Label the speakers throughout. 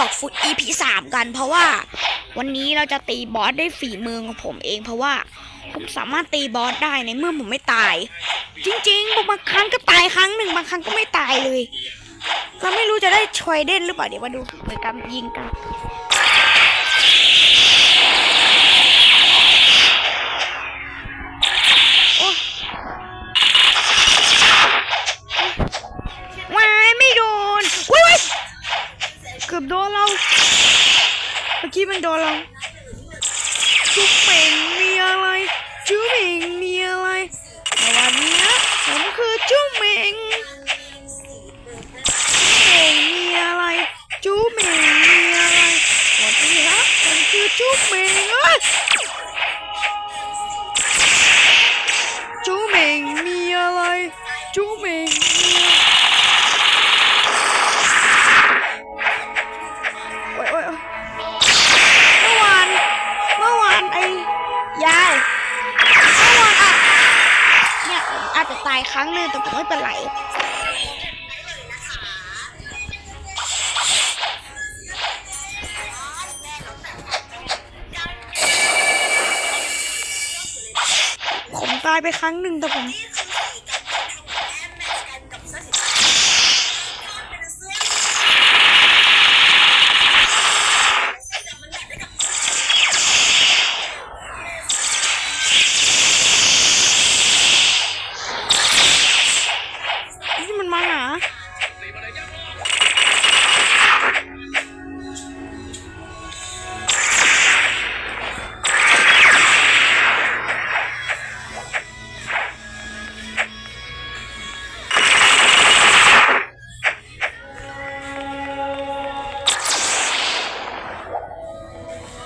Speaker 1: บอกฟุต EP สามกัน เพราะว่าวันนี้เราจะตีบอสได้ฝีมือของผมเอง เพราะว่าผมสามารถตีบอสได้ในเมื่อผมไม่ตาย จริงๆบางครั้งก็ตายครั้งหนึ่งบางครั้งก็ไม่ตายเลย เราไม่รู้จะได้ชอยเด่นหรือเปล่าเดี๋ยวมาดูเหมือนกันยิงกัน เมื่อกี้มันโดนเราจุ๊บเป่งมีอะไรจุ๊บเป่งมีอะไรแต่วันนี้ผมคือจุ๊บเป่งจุ๊บเป่งมีอะไรจุ๊บเป่งมีอะไรวันนี้นะผมคือจุ๊บเป่งเอ้ย ครั้งหนึ่งแต่ผมไม่เป็นไรผมตายไปครั้งหนึ่งแต่ผม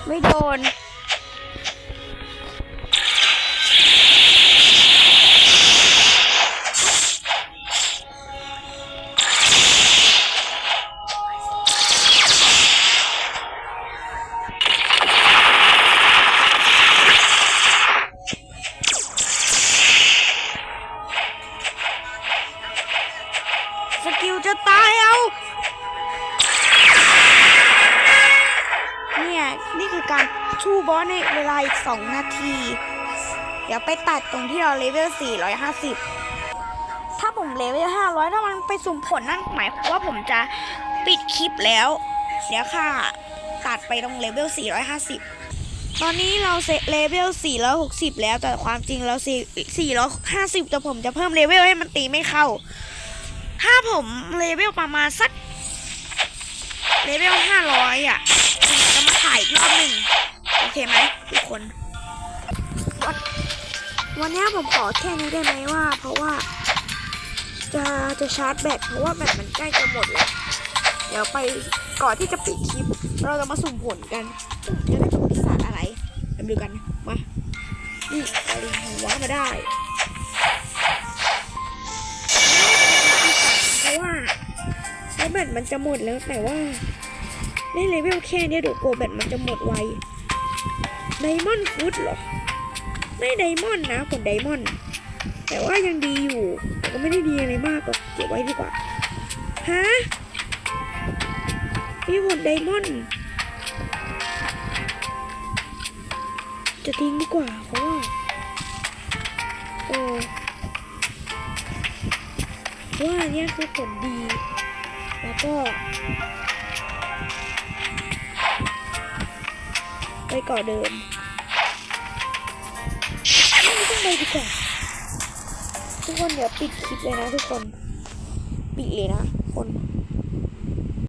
Speaker 1: ไม่โดน นี่คือการสู้บอสในเวลาอีก2นาที เดี๋ยวไปตัดตรงที่เราเลเวล 450 ถ้าผมเลเวล 500 ถ้ามันไปสุ่มผลนั่นหมายวามว่าผมจะปิดคลิปแล้ว เดี๋ยวค่ะ ตัดไปตรงเลเวล 450 ตอนนี้เราเซเลเวล 460 แล้ว แต่ความจริงเรา 450 แต่ผมจะเพิ่มเลเวลให้มันตีไม่เข้า ถ้าผมเลเวลประมาณสักเลเวล 500 อะจะ อีกรอบหนึ่งโอเคไหมทุกคนวันวันนี้ผมขอแค่นี้ได้ไหมว่า เพราะว่า จะจะชาร์จแบตเพราะว่าแบตมันใกล้จะหมดแล้วเดี๋ยวไปก่อนที่จะปิดคลิป เราจะมาสุ่มผลกันจะได้เป็นปีศาจอะไรมาดูกันมานี่เราดึงหัวมาได้เพราะว่าแล้วแบตมันจะหมดแล้วแต่ว่า ในเลเวลแค่เนี้ยเดี๋ยวกลัวแบตมันจะหมดไวไดมอนด์ฟุตเหรอ ไม่ไดมอนด์นะผลไดมอนด์แต่ว่ายังดีอยู่ แต่ก็ไม่ได้ดีอะไรมากหรอกเก็บไว้ดีกว่าฮะมีผลไดมอนด์จะทิ้งดีกว่าเพราะว่าโอ้ว่านเนี้ยคือผลดี แล้วก็ ไปเก่อเดิมไม่ต้องไปดีกว่าทุกคนเดี๋ยวปิดคลิปเลยนะทุกคน ปิดเลยนะคน